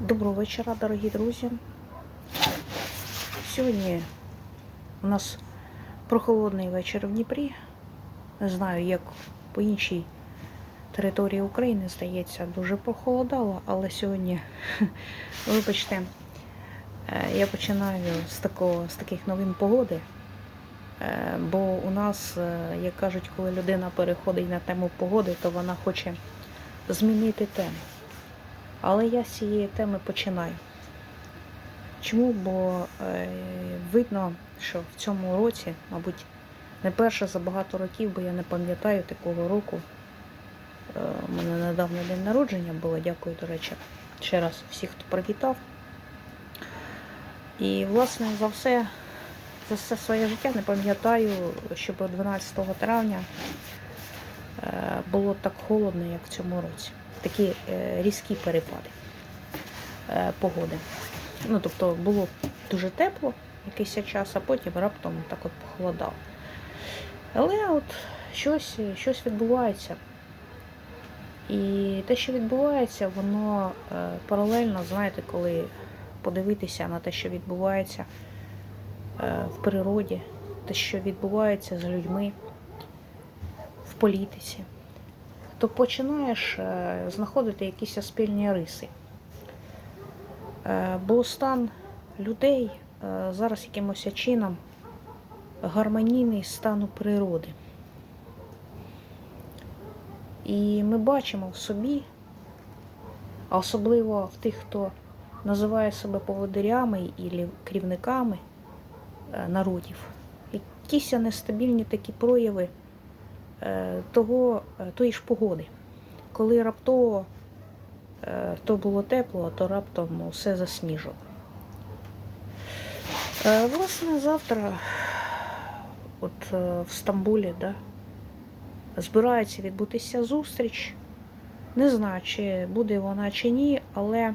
Доброго вечора, дорогі друзі. Сьогодні у нас прохолодний вечір в Дніпрі. Не знаю, як по іншій території України, здається, дуже похолодало, але сьогодні, вибачте, е, я починаю з, такого, з таких новин погоди. Е, Бо у нас, е, як кажуть, коли людина переходить на тему погоди, то вона хоче змінити тему. Але я з цієї теми починаю. Чому? Бо е, видно, що в цьому році, мабуть, не перше за багато років, бо я не пам'ятаю такого року. Е, у мене недавно день народження було, дякую, до речі, ще раз всіх, хто привітав. І, власне, за все, за все своє життя не пам'ятаю, щоб 12 травня е, було так холодно, як в цьому році. Такі е, різкі перепади е, погоди. Ну, тобто було дуже тепло якийсь час, а потім раптом так от похолодало. Але от щось, щось відбувається. І те, що відбувається, воно е, паралельно, знаєте, коли подивитися на те, що відбувається в природі, те, що відбувається з людьми в політиці, то починаєш е, знаходити якісь спільні риси. Е, Бо стан людей е, зараз якимось чином гармонійний стану природи. І ми бачимо в собі, особливо в тих, хто називає себе поводирями і керівниками народів, якісь нестабільні такі прояви того, е, тої ж погоди. Коли раптово е, то було тепло, а то раптом все засніжило. Е, Власне, завтра от е, в Стамбулі, да, збирається відбутися зустріч. Не знаю, чи буде вона чи ні, але е,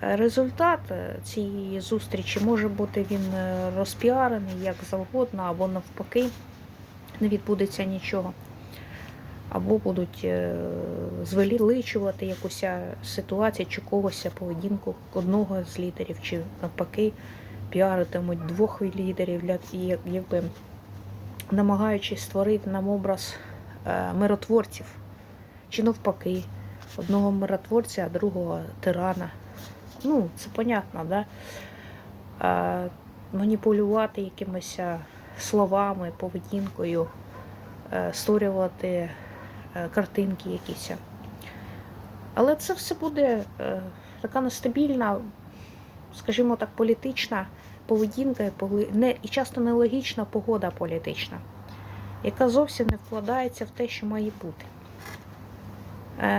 результат е, цієї зустрічі може бути він е, розпіарений як завгодно, або навпаки, не відбудеться нічого. Або будуть е, звеличувати якусь ситуацію чи когось поведінку одного з лідерів, чи навпаки піаритимуть двох лідерів, якби намагаючись створити нам образ е, миротворців, чи навпаки, одного миротворця, а другого тирана. Ну, це понятно, да? Е, маніпулювати якимись е, словами, поведінкою, е, створювати е, картинки якісь. Але це все буде е, така нестабільна, скажімо так, політична поведінка і часто нелогічна погода політична, яка зовсім не вкладається в те, що має бути.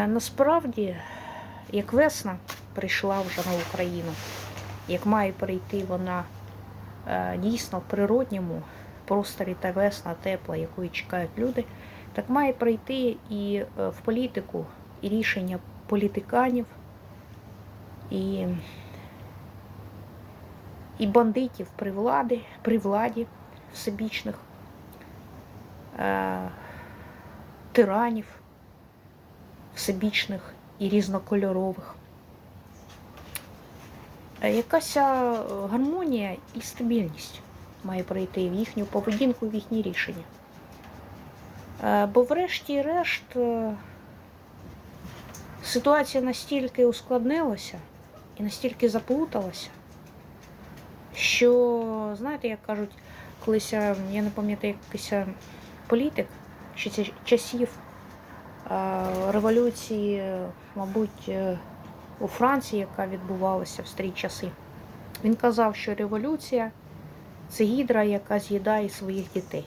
Насправді, як весна прийшла вже на Україну, як має прийти вона дійсно в природньому просторі та весна тепла, якої чекають люди, так має прийти і е, в політику, і рішення політиканів, і, і бандитів при владі, при владі всебічних, е, тиранів всебічних і різнокольорових. Е, Якась е, гармонія і стабільність має прийти в їхню поведінку, в їхні рішення. Е, Бо врешті-решт е, ситуація настільки ускладнилася і настільки заплуталася, що, знаєте, як кажуть, колись, е, я не пам'ятаю, якийсь політик ще часів революції, мабуть, у Франції, яка відбувалася в старі часи. Він казав, що революція це гідра, яка з'їдає своїх дітей.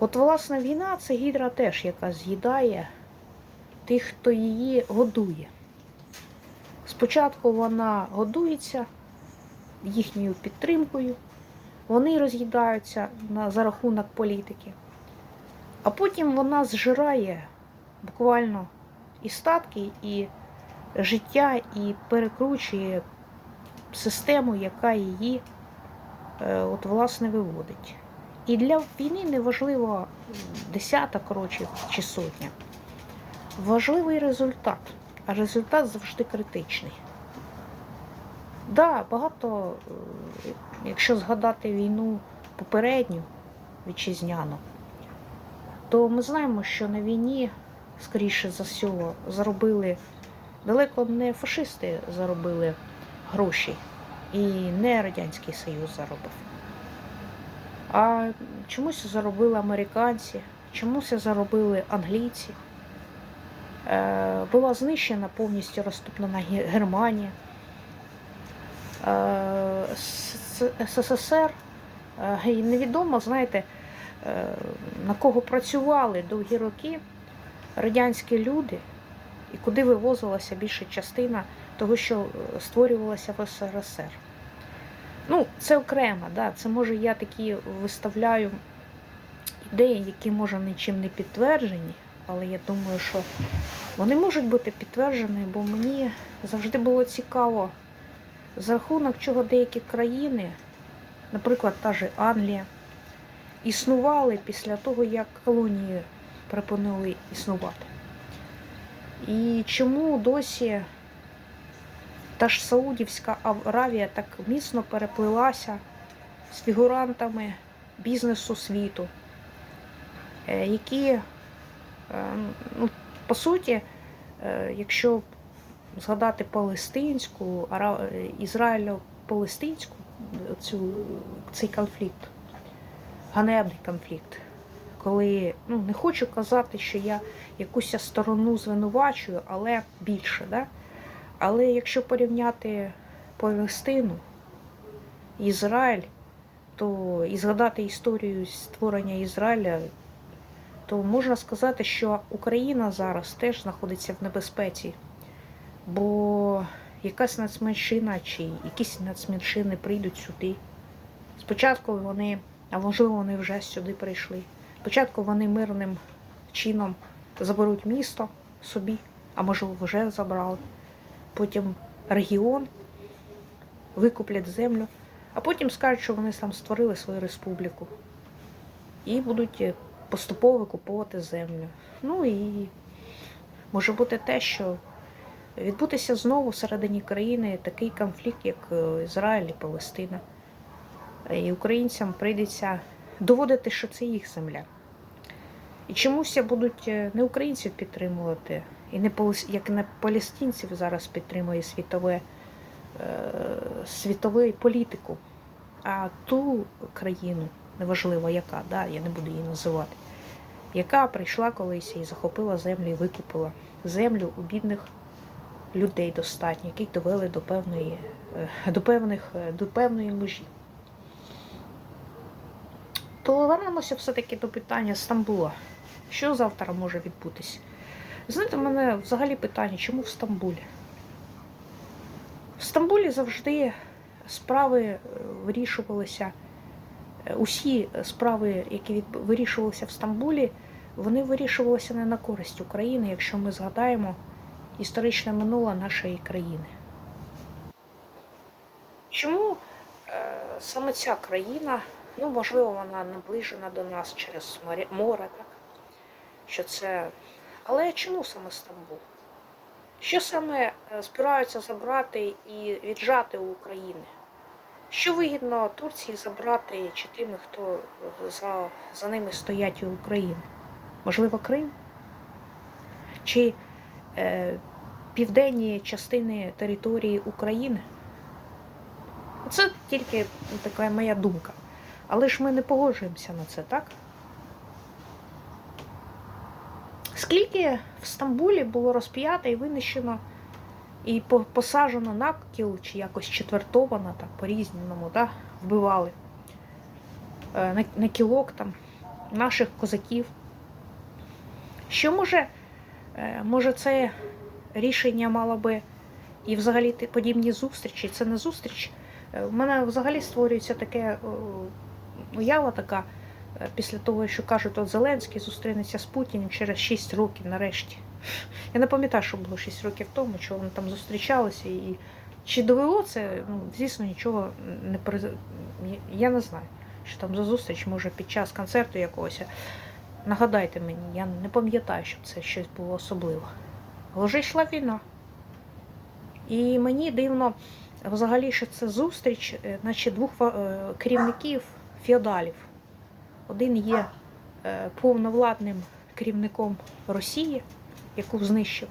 От, власне, війна це гідра теж, яка з'їдає тих, хто її годує. Спочатку вона годується їхньою підтримкою, вони роз'їдаються за рахунок політики, а потім вона зжирає буквально і статки, і життя, і перекручує систему, яка її от, власне виводить. І для війни не важливо десяток років чи сотня. Важливий результат. а результат завжди критичний. Да, багато, е, якщо згадати війну попередню вітчизняну, то ми знаємо, що на війні, скоріше за всього, заробили далеко не фашисти заробили гроші, і не Радянський Союз заробив. А чомусь заробили американці, чомусь заробили англійці. Е, Була знищена повністю розтоплена Германія. Е, СССР е, і невідомо, знаєте, на кого працювали довгі роки радянські люди і куди вивозилася більша частина того, що е, створювалося в СРСР. Ну, це окремо, да. це може я такі виставляю ідеї, які може нічим не підтверджені, але я думаю, що вони можуть бути підтверджені, бо мені завжди було цікаво, за рахунок чого деякі країни, наприклад, та же Англія, існували після того, як колонії припинили існувати. І чому досі та ж Саудівська Аравія так міцно переплилася з фігурантами бізнесу світу, е, які, е, ну, по суті, е, якщо згадати палестинську, ізраїльо-палестинську цей конфлікт, ганебний конфлікт, коли ну, не хочу казати, що я якусь сторону звинувачую, але більше. Да? Але якщо порівняти Палестину, Ізраїль, то і згадати історію створення Ізраїля, то можна сказати, що Україна зараз теж знаходиться в небезпеці, бо якась нацменшина чи якісь нацменшини прийдуть сюди. Спочатку вони, а можливо, вони вже сюди прийшли. Спочатку вони мирним чином заберуть місто собі, а можливо, вже забрали. Потім регіон викуплять землю, а потім скажуть, що вони там створили свою республіку і будуть е, поступово викуповувати землю. Ну і може бути те, що відбутися знову всередині країни такий конфлікт, як е, Ізраїль і Палестина. І українцям прийдеться доводити, що це їх земля. І чомусь будуть е, не українців підтримувати, і не як не палестинців зараз підтримує світове, е, світову політику, а ту країну, неважливо яка, да, я не буду її називати, яка прийшла колись і захопила землю і викупила землю у бідних людей достатньо, яких довели до певної, е, до певних, е, до певної межі. То вернемося все-таки до питання Стамбула. Що завтра може відбутися? Знаєте, в мене взагалі питання, чому в Стамбулі? В Стамбулі завжди справи е, вирішувалися, е, усі справи, які вирішувалися в Стамбулі, вони вирішувалися не на користь України, якщо ми згадаємо історичне минуле нашої країни. Чому е, саме ця країна, ну, можливо, вона наближена до нас через море, море так? Що це. Але чому саме Стамбул? Що саме е, збираються забрати і віджати у України? Що вигідно Турції забрати чи тим, хто е, за, за ними стоять у України? Можливо, Крим? Чи е, південні частини території України? Це тільки така моя думка. Але ж ми не погоджуємося на це, так? Скільки в Стамбулі було розп'ято і винищено і посаджено на кіл, чи якось четвертовано, так, по-різному, да, вбивали е, на, на кілок там наших козаків. Що може, е, може це рішення мало би і взагалі подібні зустрічі? Це не зустріч. Е, В мене взагалі створюється таке уява така е, після того, що кажуть, от Зеленський зустрінеться з Путіним через 6 років нарешті. Я не пам'ятаю, що було 6 років тому, що вони там зустрічалися і чи довело це, ну, звісно, нічого не приз... Я не знаю, що там за зустріч, може, під час концерту якогось. Нагадайте мені, я не пам'ятаю, щоб це щось було особливе. Але вже йшла війна. І мені дивно взагалі, що це зустріч, е, наче двох е, керівників феодалів. Один є е, повновладним керівником Росії, яку знищив.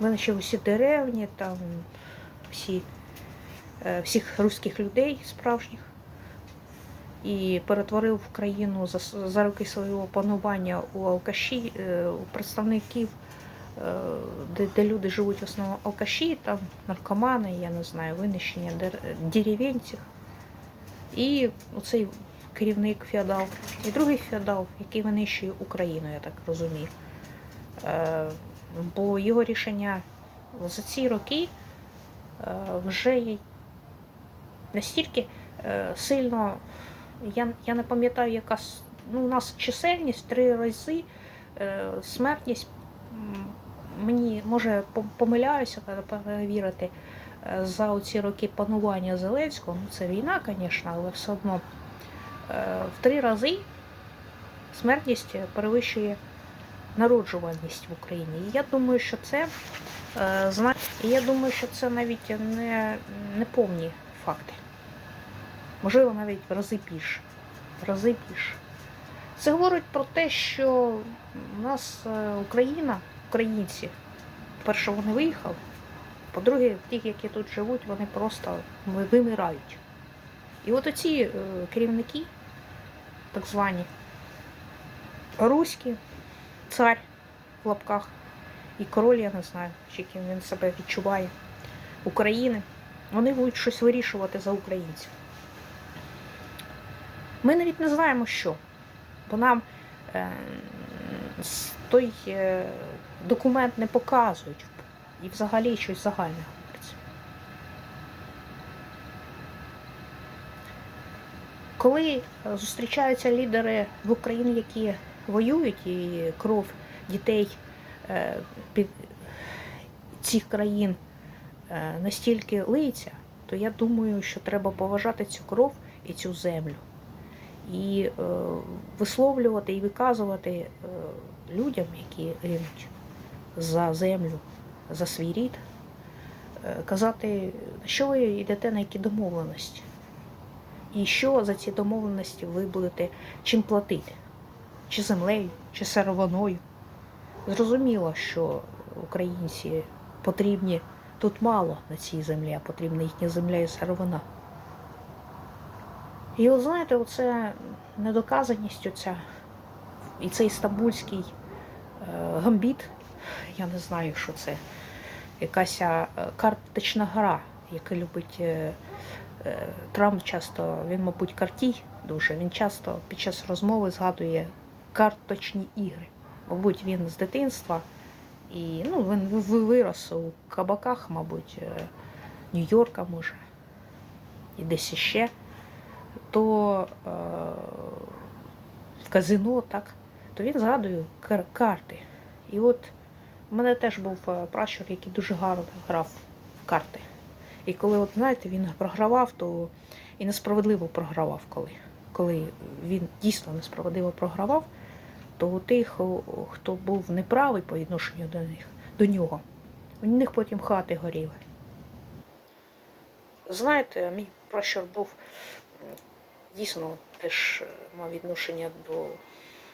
Винищив усі деревні, там всі, е, всіх руських людей справжніх і перетворив країну за, за роки свого панування у алкаші, е, у представників, де, де люди живуть в основному алкаші, там наркомани, я не знаю, винищення дер, деревенців. І оцей керівник феодал, і другий феодал, який винищує Україну, я так розумію. Е, бо його рішення за ці роки е, вже настільки е, сильно, я, я не пам'ятаю, яка ну, у нас чисельність три рази, смертність, мені може помиляюся, перевірити за оці роки панування Зеленського. Ну, це війна, звісно, але все одно в три рази смертність перевищує народжуваність в Україні. І я думаю, що це е, і я думаю, що це навіть не, не повні факти. Можливо, навіть в рази більше. В рази більше. Це говорить про те, що у нас е, Україна, українці, перше, вони виїхали. По-друге, ті, які тут живуть, вони просто вимирають. І от оці е, керівники, так звані, руські, цар в лапках, і король, я не знаю, чи він себе відчуває, України, вони будуть щось вирішувати за українців. Ми навіть не знаємо, що. Бо нам е, той е, документ не показують і взагалі щось загальне Коли е, зустрічаються лідери в Україні, які воюють, і кров дітей е, під цих країн е, настільки лиється, то я думаю, що треба поважати цю кров і цю землю. І е, висловлювати і виказувати е, людям, які гинуть за землю, за свій рід, е, казати, що ви йдете на які домовленості. І що за ці домовленості ви будете чим платити? Чи землею, чи сировиною. Зрозуміло, що українці потрібні тут мало на цій землі, а потрібна їхня земля і сировина. І от знаєте, оце недоказаність оця, і цей стамбульський е, гамбіт, я не знаю, що це, якась е, карточна гра, яка любить е, Трамп часто, він, мабуть, картій дуже, він часто під час розмови згадує карточні ігри. Мабуть, він з дитинства і ну, він ви- ви- вирос у кабаках, мабуть, е, Нью-Йорка, може, і десь іще то е, в казино, так, то він згадує кар- карти. І от в мене теж був е, пращур, який дуже гарно грав в карти. І коли, от, знаєте, він програвав, то і несправедливо програвав, коли. Коли він дійсно несправедливо програвав, то тих, хто був неправий по відношенню до них, до нього, у них потім хати горіли. Знаєте, мій пращур був дійсно теж е, мав відношення до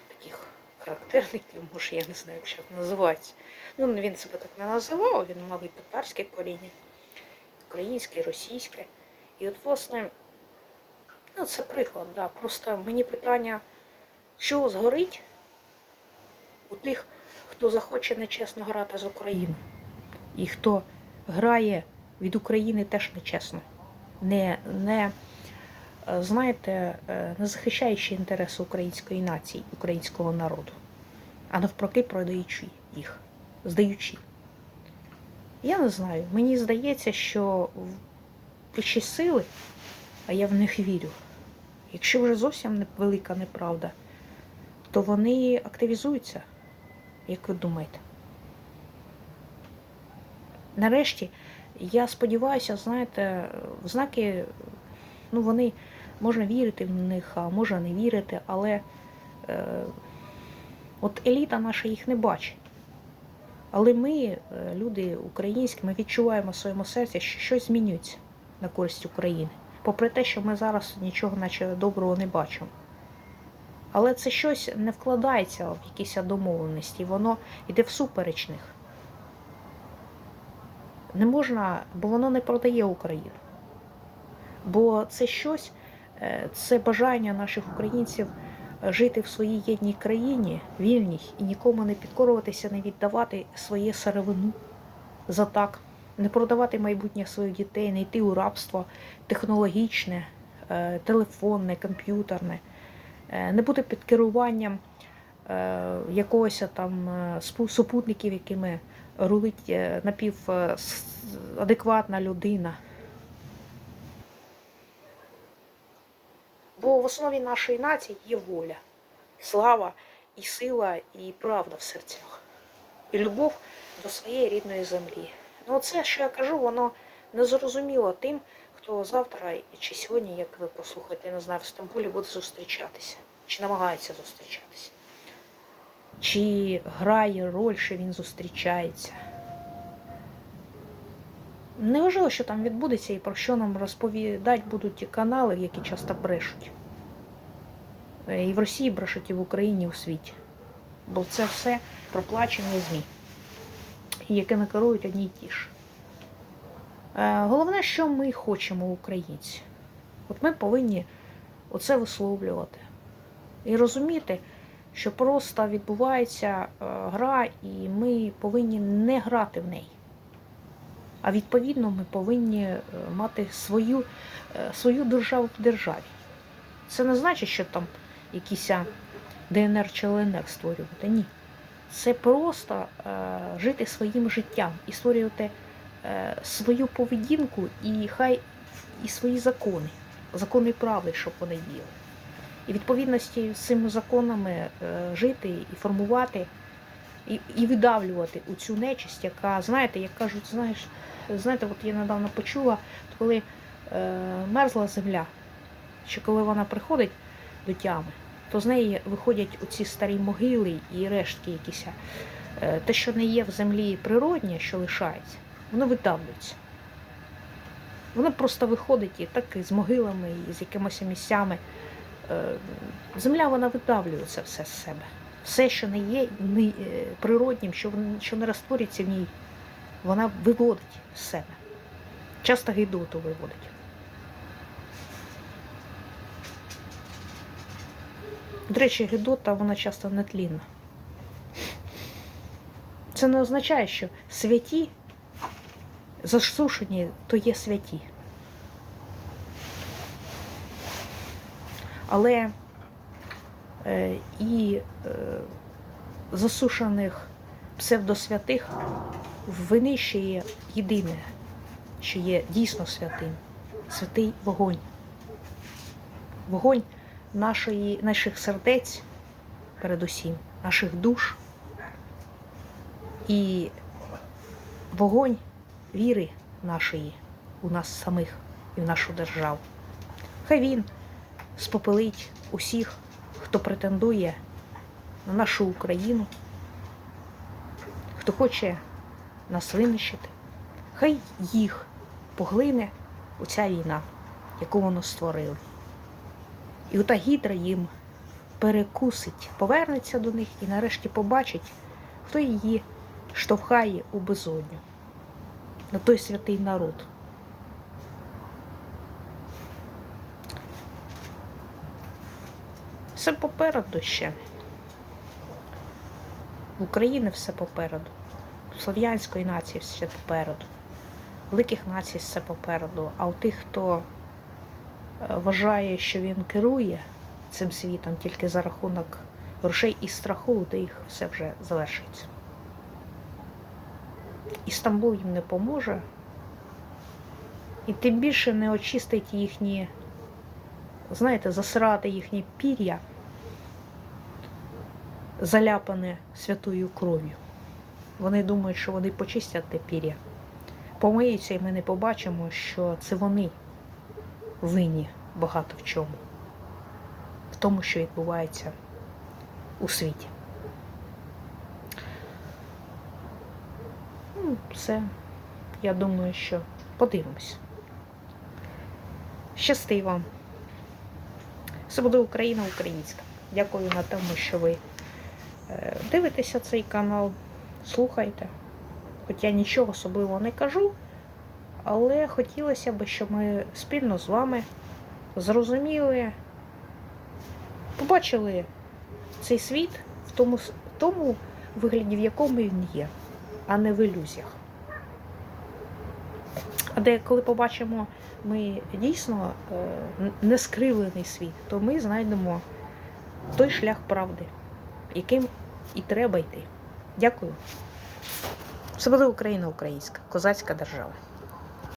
таких характерників, може, я не знаю, як ще називається. Ну, він себе так не називав, він мав і татарське коріння, українське, російське. І от, власне, ну, це приклад, да. Просто мені питання, що згорить у тих, хто захоче нечесно грати з Україною. І хто грає від України теж нечесно. Не, не е, знаєте, е, не захищаючи інтереси української нації, українського народу, а навпаки, продаючи їх, здаючи. Я не знаю. Мені здається, що вищі сили, а я в них вірю, якщо вже зовсім велика неправда, то вони активізуються. Як ви думаєте? Нарешті, я сподіваюся, знаєте, в знаки, ну вони можна вірити в них, а можна не вірити, але е, от еліта наша їх не бачить. Але ми, е, люди українські, ми відчуваємо в своєму серці, що щось змінюється на користь України. Попри те, що ми зараз нічого наче доброго не бачимо. Але це щось не вкладається в якісь домовленості, воно йде всупереч них. Не можна, бо воно не продає Україну. Бо це щось, е, це бажання наших українців жити в своїй єдній країні, вільній, і нікому не підкорюватися, не віддавати своє сировину за так, не продавати майбутнє своїх дітей, не йти у рабство технологічне, е, телефонне, комп'ютерне, е, не бути під керуванням е, якогось там супутників, якими рулить напівадекватна людина. Бо в основі нашої нації є воля, слава і сила, і правда в серцях, і любов до своєї рідної землі. Ну, це, що я кажу, воно не зрозуміло тим, хто завтра чи сьогодні, як ви послухаєте, я не знаю, в Стамбулі буде зустрічатися, чи намагається зустрічатися, чи грає роль, що він зустрічається. Неважливо, що там відбудеться і про що нам розповідати будуть ті канали, які часто брешуть. Е, І в Росії брешуть, і в Україні, і у світі. Бо це все проплачені ЗМІ, якими керують одні й ті ж. Е, Головне, що ми хочемо, українці. От ми повинні оце висловлювати. І розуміти, що просто відбувається е, гра, і ми повинні не грати в неї. А відповідно ми повинні мати свою, свою державу в державі. Це не значить, що там якісь ДНР чи ЛНР створювати. Ні. Це просто е, жити своїм життям і створювати е, свою поведінку і хай і свої закони, закони правди, щоб вони діяли. І відповідності з цими законами е, жити і формувати, і, і видавлювати у цю нечисть, яка, знаєте, як кажуть, знаєш, знаєте, от я недавно почула, коли е, мерзла земля, що коли вона приходить до тями, то з неї виходять оці старі могили і рештки якісь. Е, те, що не є в землі природнє, що лишається, воно видавлюється. Воно просто виходить і так і з могилами, і з якимись місцями. Е, Земля вона видавлює це все з себе. Все, що не є е, природнім, що не розтворюється в ній, вона виводить з себе. Часто гидоту виводить. До речі, гидота вона часто нетлінна. Це не означає, що святі засушені, то є святі. Але е, і е, засушених псевдосвятих винищує єдине, що є дійсно святим святий вогонь. Вогонь нашої, наших сердець, передусім, наших душ і вогонь віри нашої у нас самих і в нашу державу. Хай він спопелить усіх, хто претендує на нашу Україну, хто хоче нас винищити. Хай їх поглине оця війна, яку воно створили. І ота гідра їм перекусить, повернеться до них і нарешті побачить, хто її штовхає у безодню на той святий народ. Все попереду ще. В Україні все попереду. У слов'янської нації все попереду. Великих націй все попереду. А у тих, хто вважає, що він керує цим світом тільки за рахунок грошей і страху, то їх все вже завершиться. І Стамбул їм не поможе. І тим більше не очистить їхні, знаєте, засирати їхні пір'я, заляпане святою кров'ю. Вони думають, що вони почистять те пір'я. Помиються, і ми не побачимо, що це вони винні багато в чому, в тому, що відбувається у світі. Ну, все, я думаю, що подивимось. Щасти вам! Все буде Україна українська. Дякую на тому, що ви е, дивитеся цей канал, слухайте. Хоч я нічого особливого не кажу, але хотілося б, щоб ми спільно з вами зрозуміли, побачили цей світ в тому, в тому вигляді, в якому він є, а не в ілюзіях. А де коли побачимо ми дійсно е, нескривлений світ, то ми знайдемо той шлях правди, яким і треба йти. Дякую. Все буде Україна українська, козацька держава.